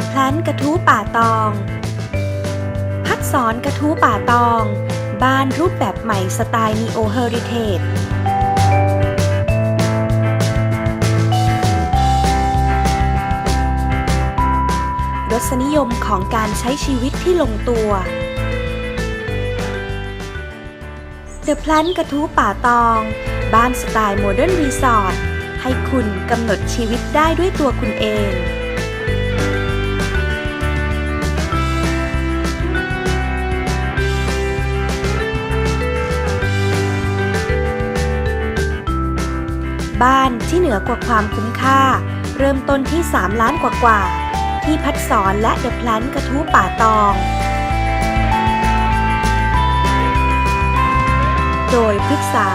เดอะแพลนกระทู้ป่าตอง พัดสอนกระทู้ป่าตอง บ้านรูปแบบใหม่สไตล์นีโอเฮอริเทจรสนิยมของการใช้ชีวิตที่ลงตัว The Plant กระทู้ป่าตอง บ้านสไตล์โมเดิร์นรีสอร์ทให้คุณกำหนดชีวิตได้ด้วยตัวคุณเอง บ้านที่เหนือกว่าความคุ้มค่า เริ่มต้นที่ 3 ล้านกว่ากว่าๆที่พัดสอนและเดอะแพลนกระทู้ป่าตอง โดยพฤกษา